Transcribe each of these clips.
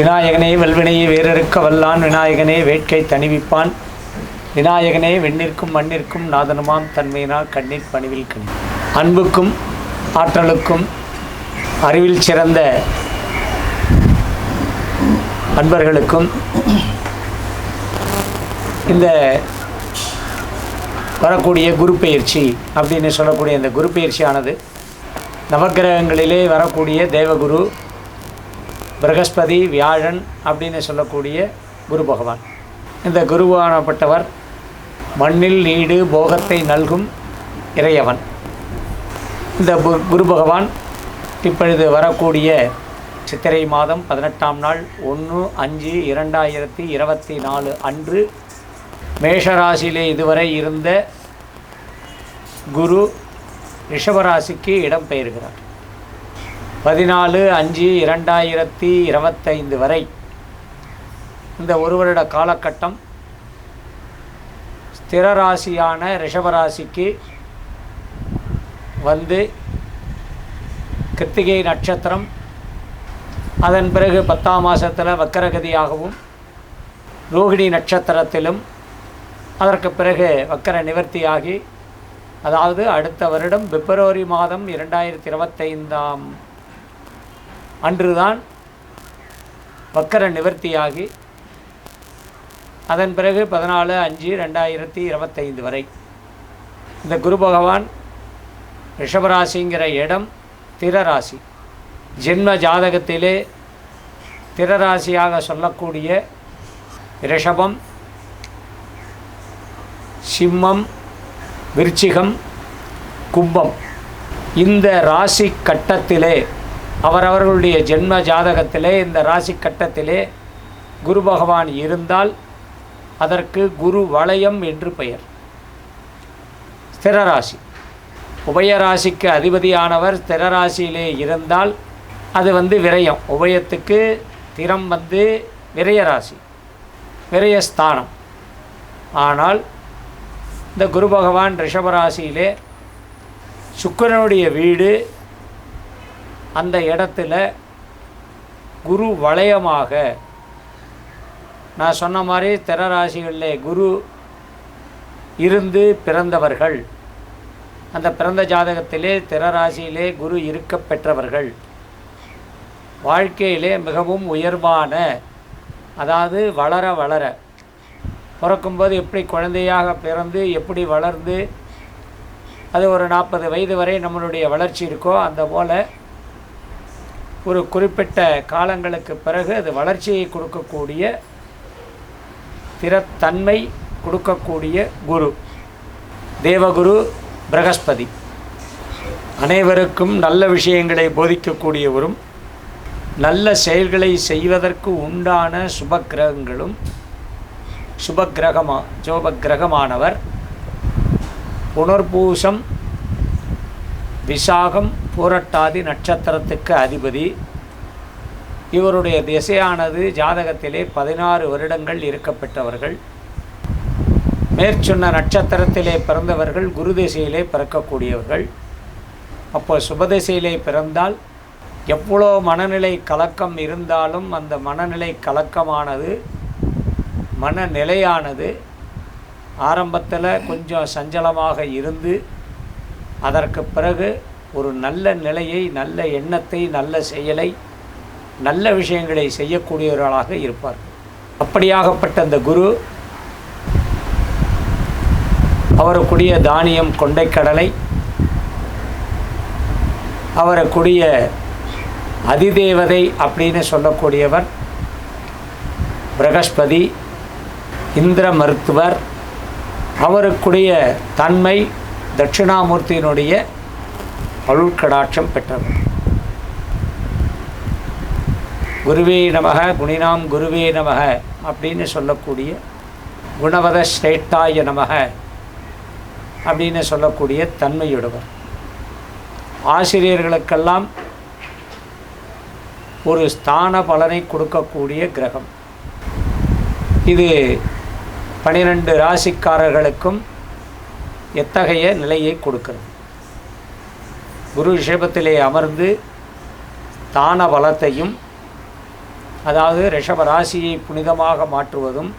விநாயகனே வல்வினையை வேறறுக்க வல்லான் விநாயகனே வேட்கை தணிவிப்பான். விநாயகனே வெண்ணிற்கும் மண்ணிற்கும் நாதனுமாம் தன்மையினால் கண்ணீர் பணிவில் கணி. அன்புக்கும் ஆற்றலுக்கும் அறிவில் சிறந்த அன்பர்களுக்கும் இந்த வரக்கூடிய குரு பயிற்சி அப்படின்னு சொல்லக்கூடிய இந்த குரு பயிற்சியானது நவக்கிரகங்களிலே வரக்கூடிய தேவகுரு பிரகஸ்பதி வியாழன் அப்படின்னு சொல்லக்கூடிய குரு பகவான். இந்த குருவானப்பட்டவர் மண்ணில் நீடு போகத்தை நல்கும் இறையவன். இந்த குரு பகவான் இப்பொழுது வரக்கூடிய சித்திரை மாதம் பதினெட்டாம் நாள் ஒன்று அஞ்சு இரண்டாயிரத்தி இருபத்தி நாலு அன்று மேஷராசியிலே இதுவரை இருந்த குரு ரிஷபராசிக்கு இடம் பெயர்கிறார். பதினாலு அஞ்சு இரண்டாயிரத்தி இருபத்தைந்து வரை இந்த ஒரு வருட காலகட்டம் ஸ்திர ராசியான ரிஷபராசிக்கு வந்து கிருத்திகை நட்சத்திரம் அதன் பிறகு பத்தாம் மாதத்தில் வக்கரகதியாகவும் ரோகிணி நட்சத்திரத்திலும் அதற்கு பிறகு வக்கர நிவர்த்தியாகி அதாவது அடுத்த வருடம் பிப்ரவரி மாதம் இரண்டாயிரத்தி இருபத்தைந்தாம் அன்றுதான் வக்கர நிவர்த்தியாகி அதன் பிறகு பதினாலு அஞ்சு ரெண்டாயிரத்தி இருபத்தைந்து வரை. இந்த குரு பகவான் ரிஷபராசிங்கிற இடம் திரராசி. ஜென்ம ஜாதகத்திலே திரராசியாக சொல்லக்கூடிய ரிஷபம் சிம்மம் விருச்சிகம் கும்பம். இந்த ராசி கட்டத்திலே அவரவர்களுடைய ஜென்ம ஜாதகத்திலே இந்த ராசி கட்டத்திலே குரு பகவான் இருந்தால் அதற்கு குரு வளையம் என்று பெயர். ஸ்திரராசி உபயராசிக்கு அதிபதியானவர் ஸ்திரராசியிலே இருந்தால் அது வந்து விரயம். உபயத்துக்கு திறம் வந்து விரயராசி விரயஸ்தானம் ஆனால் இந்த குரு பகவான் ரிஷபராசியிலே சுக்கிரனுடைய வீடு அந்த இடத்துல குரு வளையமாக நான் சொன்ன மாதிரி திறராசிகளில் குரு இருந்து பிறந்தவர்கள். அந்த பிறந்த ஜாதகத்திலே திறராசியிலே குரு இருக்க பெற்றவர்கள். வாழ்க்கையிலே மிகவும் உயர்வான அதாவது வளர வளர பிறக்கும்போது எப்படி குழந்தையாக பிறந்து எப்படி வளர்ந்து அது ஒரு நாற்பது வயது வரை நம்மளுடைய வளர்ச்சி இருக்கோ அந்த போல் ஒரு குறிப்பிட்ட காலங்களுக்கு பிறகு அது வளர்ச்சியை கொடுக்கக்கூடிய திறத்தன்மை கொடுக்கக்கூடிய குரு. தேவகுரு பிரகஸ்பதி. அனைவருக்கும் நல்ல விஷயங்களை போதிக்கக்கூடியவரும் நல்ல செயல்களை செய்வதற்கு உண்டான சுபக்கிரகங்களும் சுபக்கிரகமா ஜோபக்கிரகமானவர். புனர்பூசம் விசாகம் பூரட்டாதி நட்சத்திரத்துக்கு அதிபதி. இவருடைய திசையானது ஜாதகத்திலே பதினாறு வருடங்கள் இருக்கப்பட்டவர்கள் மேற்சொன்ன நட்சத்திரத்திலே பிறந்தவர்கள் குரு திசையிலே பிறக்கக்கூடியவர்கள். அப்போ சுபதிசையிலே பிறந்தால் எவ்வளோ மனநிலை கலக்கம் இருந்தாலும் அந்த மனநிலை கலக்கமானது மனநிலையானது ஆரம்பத்தில் கொஞ்சம் சஞ்சலமாக இருந்து அதற்கு பிறகு ஒரு நல்ல நிலையை நல்ல எண்ணத்தை நல்ல செயலை நல்ல விஷயங்களை செய்யக்கூடியவர்களாக இருப்பார். அப்படியாகப்பட்ட அந்த குரு அவருக்குரிய தானியம் கொண்டைக்கடலை அவருக்குரிய அதிதேவதை அப்படின்னு சொல்லக்கூடியவர் பிரகஸ்பதி இந்திர மருத்துவர் அவருக்குடைய தன்மை தட்சிணாமூர்த்தியினுடைய அருள்கடாட்சம் பெற்றவர் குருவே நமக குணினாம் குருவே நமக அப்படின்னு சொல்லக்கூடிய குணவத ஸ்ரேட்டாய நமக அப்படின்னு சொல்லக்கூடிய தன்மையுடவர் ஆசிரியர்களுக்கெல்லாம் ஒரு ஸ்தான பலனை கொடுக்கக்கூடிய கிரகம். இது பனிரெண்டு ராசிக்காரர்களுக்கும் எத்தகைய நிலையை கொடுக்கிறது? குரு ரிஷபத்திலே அமர்ந்து தான பலத்தையும் அதாவது ரிஷப ராசியை புனிதமாக மாற்றுவதும்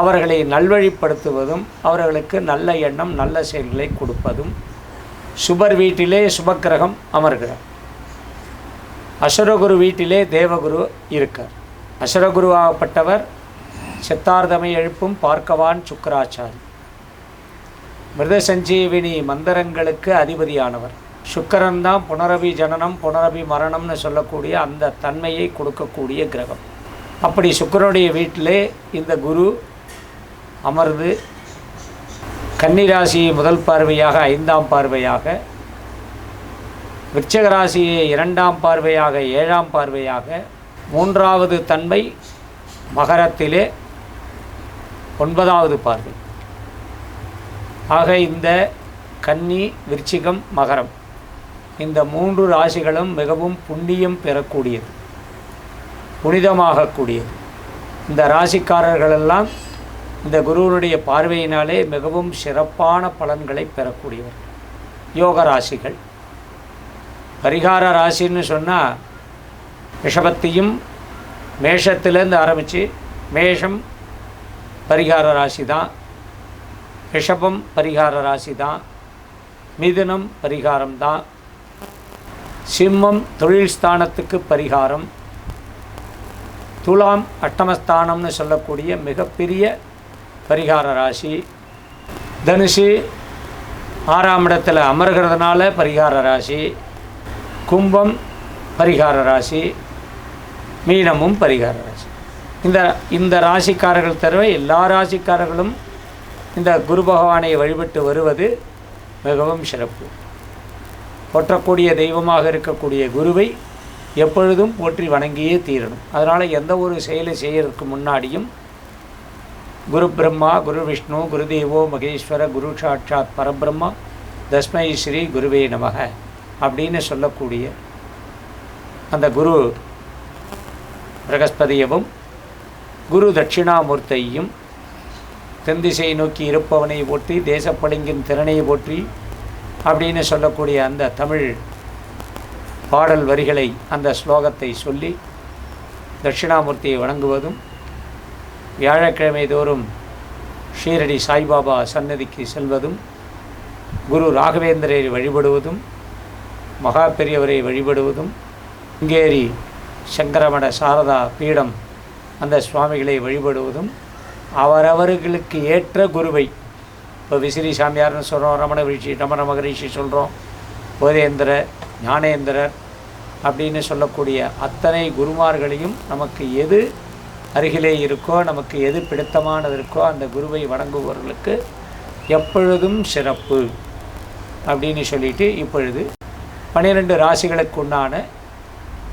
அவர்களை நல்வழிப்படுத்துவதும் அவர்களுக்கு நல்ல எண்ணம் நல்ல செயல்களை கொடுப்பதும் சுபர் வீட்டிலே சுபக்கிரகம் அமர்கிறார். அசுரகுரு வீட்டிலே தேவகுரு இருக்கார். அசுரகுருவாகப்பட்டவர் சித்தார்த்தமை எழுப்பும் பார்க்கவான் சுக்கராச்சாரி. மிருத சஞ்சீவினி மந்திரங்களுக்கு அதிபதியானவர். சுக்கரன் தான் புனரபி ஜனனம் புனரபி மரணம்னு சொல்லக்கூடிய அந்த தன்மையை கொடுக்கக்கூடிய கிரகம். அப்படி சுக்கரனுடைய வீட்டிலே இந்த குரு அமர்ந்து கன்னிராசியை முதல் பார்வையாக ஐந்தாம் பார்வையாக விருச்சக ராசியை இரண்டாம் பார்வையாக ஏழாம் பார்வையாக மூன்றாவது தன்மை மகரத்திலே ஒன்பதாவது பார்வை. ஆக இந்த கன்னி விருச்சிகம் மகரம். இந்த மூன்று ராசிகளும் மிகவும் புண்ணியம் பெறக்கூடியது புனிதமாகக்கூடியது. இந்த ராசிக்காரர்களெல்லாம் இந்த குருவனுடைய பார்வையினாலே மிகவும் சிறப்பான பலன்களை பெறக்கூடியவர். யோக ராசிகள். பரிகார ராசின்னு சொன்னால் ரிஷபத்தையும் மேஷத்துலேருந்து ஆரம்பித்து மேஷம் பரிகார ராசி தான் ரிஷபம் பரிகார ராசி தான் மிதுனம் பரிகாரம் தான் சிம்மம் தொழில் ஸ்தானத்துக்கு பரிகாரம். துலாம் அட்டமஸ்தானம்னு சொல்லக்கூடிய மிகப்பெரிய பரிகார ராசி. தனுஷு ஆறாம் இடத்தில் அமர்கிறதுனால பரிகார ராசி. கும்பம் பரிகார ராசி. மீனமும் பரிகார ராசி. இந்த இந்த ராசிக்காரர்கள் தவிர எல்லா ராசிக்காரர்களும் இந்த குரு பகவானை வழிபட்டு வருவது மிகவும் சிறப்பு. போற்றக்கூடிய தெய்வமாக இருக்கக்கூடிய குருவை எப்பொழுதும் போற்றி வணங்கியே தீரணும். அதனால் எந்த ஒரு செயலை செய்யறதுக்கு முன்னாடியும் குரு பிரம்மா குரு விஷ்ணு குருதேவோ மகேஸ்வர குரு சாட்சாத் பரபிரம்மா தஸ்மை ஸ்ரீ குருவே நமக அப்படின்னு சொல்லக்கூடிய அந்த குரு பிரகஸ்பதியவும் குரு தட்சிணாமூர்த்தியையும் தென்திசை நோக்கி இருப்பவனை போற்றி தேசப்பளிங்கின் திறனை போற்றி அப்படின்னு சொல்லக்கூடிய அந்த தமிழ் பாடல் வரிகளை அந்த ஸ்லோகத்தை சொல்லி தட்சிணாமூர்த்தியை வணங்குவதும் வியாழக்கிழமை தோறும் ஷீரடி சாய்பாபா சன்னதிக்கு செல்வதும் குரு ராகவேந்திரரை வழிபடுவதும் மகா பெரியவரை வழிபடுவதும் இங்கேரி சங்கரமட சாரதா பீடம் அந்த சுவாமிகளை வழிபடுவதும் அவரவர்களுக்கு ஏற்ற குருவை இப்போ விசிறி சாமியார்னு சொல்கிறோம் ரமண ரிஷி ரமண மகரிஷி சொல்கிறோம் போதேந்திரர் ஞானேந்திரர் அப்படின்னு சொல்லக்கூடிய அத்தனை குருமார்களையும் நமக்கு எது அருகிலே இருக்கோ நமக்கு எது பிடித்தமானது இருக்கோ அந்த குருவை வணங்குபவர்களுக்கு எப்பொழுதும் சிறப்பு அப்படின்னு சொல்லிட்டு இப்பொழுது பன்னிரெண்டு ராசிகளுக்கு உண்டான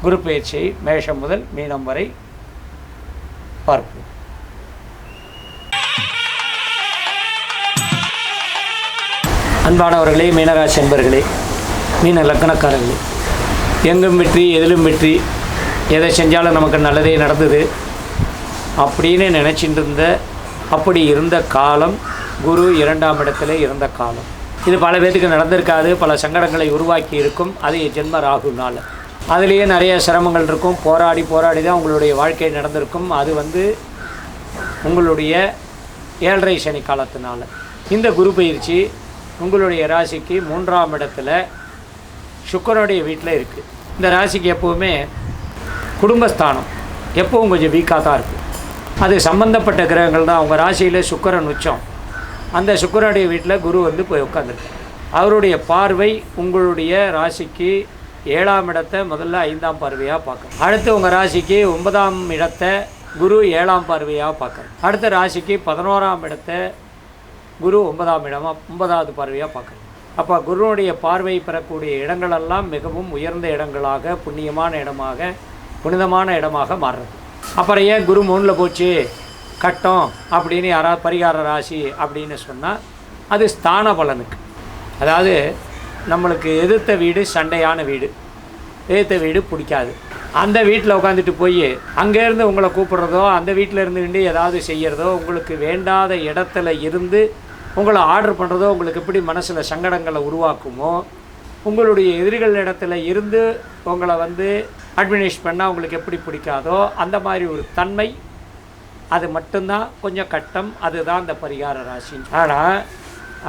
குரு பயிற்சியை மேஷம் முதல் மீனம் வரை பார்ப்போம். அன்பானவர்களே மீனராசி அன்பர்களே மீன லக்கணக்காரர்களே எங்கும் வெற்றி எதிலும் வெற்றி எதை செஞ்சாலும் நமக்கு நல்லதே நடந்தது அப்படின்னு நினச்சிட்டு இருந்த அப்படி இருந்த காலம் குரு இரண்டாம் இடத்துல இருந்த காலம். இது பல பேர்த்துக்கு நடந்திருக்காது பல சங்கடங்களை உருவாக்கி இருக்கும் அது ஜென்ம ராகுனால் அதுலேயே நிறைய சிரமங்கள் இருக்கும் போராடி போராடி தான் உங்களுடைய வாழ்க்கை நடந்திருக்கும். அது வந்து உங்களுடைய ஏழரை சனி காலத்தினால. இந்த குரு பயிற்சி உங்களுடைய ராசிக்கு மூன்றாம் இடத்துல சுக்கரனுடைய வீட்டில் இருக்குது இந்த ராசிக்கு எப்போவுமே குடும்பஸ்தானம். எப்பவும் கொஞ்சம் வீக்காக தான் இருக்குது அது சம்பந்தப்பட்ட கிரகங்கள் தான். அவங்க ராசியில் சுக்கரன் உச்சம். அந்த சுக்கரனுடைய வீட்டில் குரு வந்து போய் உட்காந்துருக்கு அவருடைய பார்வை உங்களுடைய ராசிக்கு ஏழாம் இடத்தை முதல்ல ஐந்தாம் பார்வையாக பார்க்கணும். அடுத்து உங்கள் ராசிக்கு ஒன்பதாம் இடத்தை குரு ஏழாம் பார்வையாக பார்க்கணும். அடுத்த ராசிக்கு பதினோராம் இடத்தை குரு ஒன்பதாம் இடமாக ஒன்பதாவது பார்வையாக பார்க்கணும். அப்போ குருனுடைய பார்வை பெறக்கூடிய இடங்களெல்லாம் மிகவும் உயர்ந்த இடங்களாக புண்ணியமான இடமாக புனிதமான இடமாக மாறுறது. அப்புறம் ஏன் குரு மூணில் போச்சு? கட்டம் அப்படின்னு யாராவது பரிகார ராசி அப்படின்னு சொன்னால் அது ஸ்தான பலனுக்கு. அதாவது நம்மளுக்கு எதிர்த்த வீடு சண்டையான வீடு. எதிர்த்த வீடு பிடிக்காது. அந்த வீட்டில் உட்காந்துட்டு போய் அங்கேருந்து உங்களை கூப்பிட்றதோ அந்த வீட்டில் இருந்துகிட்டு ஏதாவது செய்கிறதோ உங்களுக்கு வேண்டாத இடத்துல இருந்து உங்களை ஆர்டர் பண்ணுறதோ உங்களுக்கு எப்படி மனசில் சங்கடங்களை உருவாக்குமோ உங்களுடைய எதிரிகள் இடத்துல இருந்து உங்களை வந்து அட்மினிஷ் பண்ணால் உங்களுக்கு எப்படி பிடிக்காதோ அந்த மாதிரி ஒரு தன்மை அது மட்டும்தான் கொஞ்சம் கட்டம் அதுதான் அந்த பரிகார ராசி. ஆனால்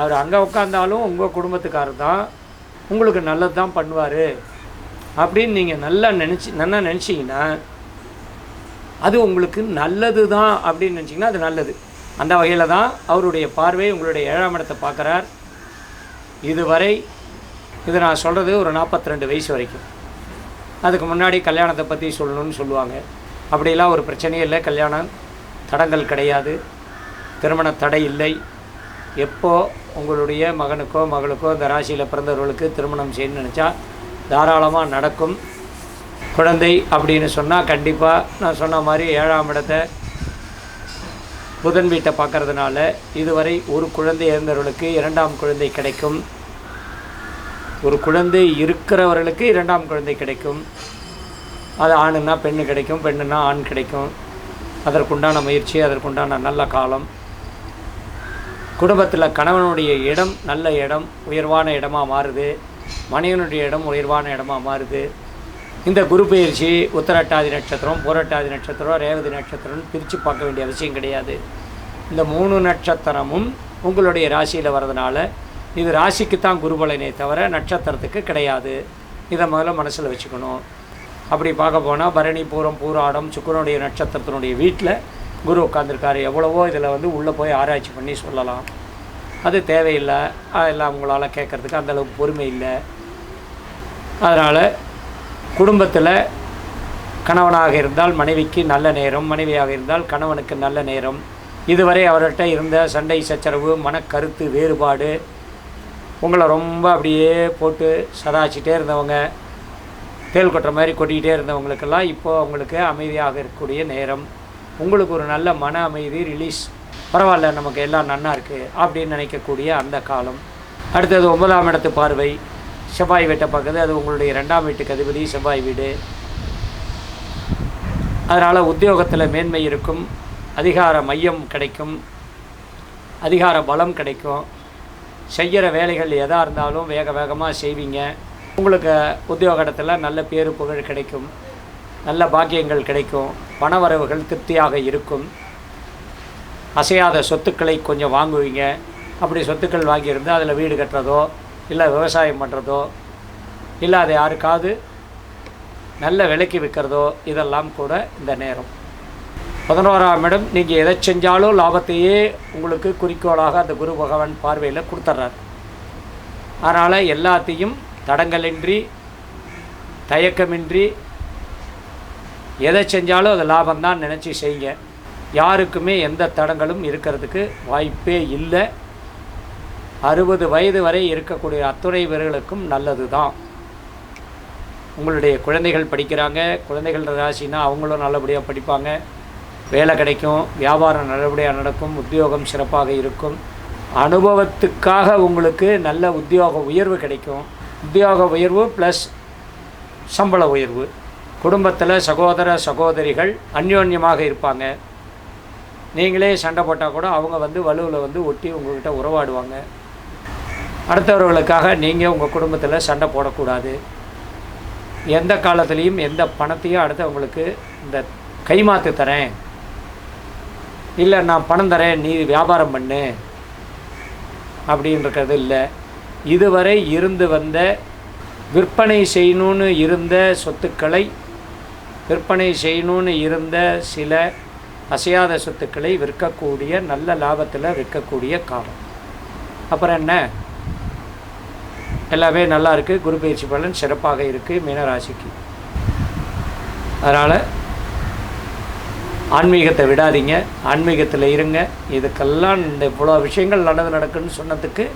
அவர் அங்கே உட்காந்தாலும் உங்கள் குடும்பத்துக்காரர் தான் உங்களுக்கு நல்லது தான் பண்ணுவார். அப்படின்னு நீங்கள் நல்லா நினச்சி நல்லா நினச்சிங்கன்னா அது உங்களுக்கு நல்லது தான் அப்படின்னு நினச்சிங்கன்னா அது நல்லது. அந்த வகையில் தான் அவருடைய பார்வை உங்களுடைய ஏழாம் இடத்தை பார்க்குறார். இதுவரை இது நான் சொல்கிறது ஒரு 42 வயசு வரைக்கும். அதுக்கு முன்னாடி கல்யாணத்தை பற்றி சொல்லணும்னு சொல்லுவாங்க. அப்படிலாம் ஒரு பிரச்சனையும் இல்லை. கல்யாணம் தடங்கள் கிடையாது. திருமண தடை இல்லை. எப்போ உங்களுடைய மகனுக்கோ மகளுக்கோ இந்த ராசியில் பிறந்தவர்களுக்கு திருமணம் செய்யணும்னு நினச்சா தாராளமாக நடக்கும். குழந்தை அப்படின்னு சொன்னால் கண்டிப்பாக நான் சொன்ன மாதிரி ஏழாம் இடத்தை புதன் வீட்டை பார்க்கறதுனால இதுவரை ஒரு குழந்தை இருந்தவர்களுக்கு இரண்டாம் குழந்தை கிடைக்கும். ஒரு குழந்தை இருக்கிறவர்களுக்கு இரண்டாம் குழந்தை கிடைக்கும். அது ஆணுன்னா பெண்ணு கிடைக்கும் பெண்ணுன்னா ஆண் கிடைக்கும். அதற்குண்டான முயற்சி அதற்குண்டான நல்ல காலம். குடும்பத்தில் கணவனுடைய இடம் நல்ல இடம் உயர்வான இடமாக மாறுது. மனைவனுடைய இடம் உயர்வான இடமா மாறுது. இந்த குரு பயிற்சி உத்தரட்டாதி நட்சத்திரம் பூரட்டாதி நட்சத்திரம் ரேவதி நட்சத்திரம்னு பிரித்து பார்க்க வேண்டிய அவசியம் கிடையாது. இந்த மூணு நட்சத்திரமும் உங்களுடைய ராசியில் வர்றதுனால இது ராசிக்கு தான் குருபலனே தவிர நட்சத்திரத்துக்கு கிடையாது. இதை முதல்ல மனசில் வச்சுக்கணும். அப்படி பார்க்க போனால் பரணி பூரம் பூராடம் சுக்கரனுடைய நட்சத்திரத்தினுடைய வீட்டில் குரு உட்காந்துருக்காரு எவ்வளவோ இதில் வந்து உள்ளே போய் ஆராய்ச்சி பண்ணி சொல்லலாம். அது தேவையில்லை. அதெல்லாம் உங்களால் கேட்குறதுக்கு அந்தளவுக்கு பொறுமை இல்லை. அதனால் குடும்பத்தில் கணவனாக இருந்தால் மனைவிக்கு நல்ல நேரம் மனைவியாக இருந்தால் கணவனுக்கு நல்ல நேரம். இதுவரை அவர்கிட்ட இருந்த சண்டை சச்சரவு மனக்கருத்து வேறுபாடு உங்களை ரொம்ப அப்படியே போட்டு சதாச்சிட்டே இருந்தவங்க தேல் கொட்டுற மாதிரி கொட்டிக்கிட்டே இருந்தவங்களுக்கெல்லாம் இப்போது அவங்களுக்கு அமைதியாக இருக்கக்கூடிய நேரம். உங்களுக்கு ஒரு நல்ல மன அமைதி ரிலீஸ் பரவாயில்ல நமக்கு எல்லாம் நன்னா இருக்குது அப்படின்னு நினைக்கக்கூடிய அந்த காலம். அடுத்தது ஒன்பதாம் இடத்து பார்வை. செவ்வாய் வீட்டை பார்க்குது அது உங்களுடைய ரெண்டாம் வீட்டுக்கு அதிபதி செவ்வாய் வீடு. அதனால் உத்தியோகத்தில் மேன்மை இருக்கும் அதிகார மையம் கிடைக்கும் அதிகார பலம் கிடைக்கும். செய்கிற வேலைகள் எதாக இருந்தாலும் வேக வேகமாக செய்வீங்க. உங்களுக்கு உத்தியோக இடத்துல நல்ல பேரு புகழ் கிடைக்கும் நல்ல பாக்கியங்கள் கிடைக்கும் பணவரவுகள் திருப்தியாக இருக்கும். அசையாத சொத்துக்களை கொஞ்சம் வாங்குவீங்க. அப்படி சொத்துக்கள் வாங்கியிருந்து அதில் வீடு கட்டுறதோ இல்லை விவசாயம் பண்ணுறதோ இல்லை அதை யாருக்காவது நல்ல விலைக்கு விற்கிறதோ இதெல்லாம் கூட இந்த நேரம். பதினோராம் இடம் நீங்கள் எதை செஞ்சாலும் லாபத்தையே உங்களுக்கு குறிக்கோளாக அந்த குரு பகவான் பார்வையில் கொடுத்துட்றாரு அதனால் எல்லாத்தையும் தடங்கலின்றி தயக்கமின்றி எதை செஞ்சாலும் அது லாபம்தான் நினச்சி செய்யுங்க. யாருக்குமே எந்த தடங்களும் இருக்கிறதுக்கு வாய்ப்பே இல்லை. அறுபது வயது வரை இருக்கக்கூடிய அத்துறை வீரர்களுக்கும் நல்லது தான் உங்களுடைய குழந்தைகள் படிக்கிறாங்க. குழந்தைகள் ராசினா அவங்களும் நல்லபடியாக படிப்பாங்க. வேலை கிடைக்கும். வியாபாரம் நல்லபடியாக நடக்கும். உத்தியோகம் சிறப்பாக இருக்கும். அனுபவத்துக்காக உங்களுக்கு நல்ல உத்தியோக உயர்வு கிடைக்கும். உத்தியோக உயர்வு ப்ளஸ் சம்பள உயர்வு. குடும்பத்தில் சகோதர சகோதரிகள் அந்யோன்யமாக இருப்பாங்க. நீங்களே சண்டை போட்டால் கூட அவங்க வந்து வலுவில் வந்து ஒட்டி உங்கள்கிட்ட உறவாடுவாங்க. அடுத்தவர்களுக்காக நீங்கள் உங்கள் குடும்பத்தில் சண்டை போடக்கூடாது. எந்த காலத்துலேயும் எந்த பணத்தையும் அடுத்தவங்களுக்கு இந்த கைமாத்து தரேன். இல்லை நான் பணம் தரேன் நீ வியாபாரம் பண்ணு. அப்படின்றது இல்லை. இதுவரை இருந்து வந்த விற்பனை செய்யணும்னு இருந்த சொத்துக்களை விற்பனை செய்யணும்னு இருந்த சில அசையாத சொத்துக்களை விற்கக்கூடிய நல்ல லாபத்தில் விற்கக்கூடிய காலம். அப்புறம் என்ன? எல்லாமே நல்லா இருக்குது குரு பயிற்சி பலன் சிறப்பாக இருக்குது மீனராசிக்கு. அதனால் ஆன்மீகத்தை விடாதீங்க. ஆன்மீகத்தில் இருங்க. இதுக்கெல்லாம் இந்த இவ்வளோ விஷயங்கள் நல்லது நடக்குன்னு சொன்னதுக்கு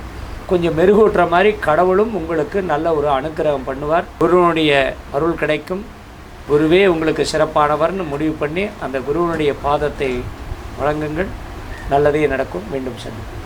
கொஞ்சம் மெருகூட்டுற மாதிரி கடவுளும் உங்களுக்கு நல்ல ஒரு அனுக்கிரகம் பண்ணுவார். குருவனுடைய அருள் கிடைக்கும். குருவே உங்களுக்கு சிறப்பானவர்னு முடிவு பண்ணி அந்த குருவனுடைய பாதத்தை வழங்குங்கள். நல்லதே நடக்கும். மீண்டும் சந்திப்போம்.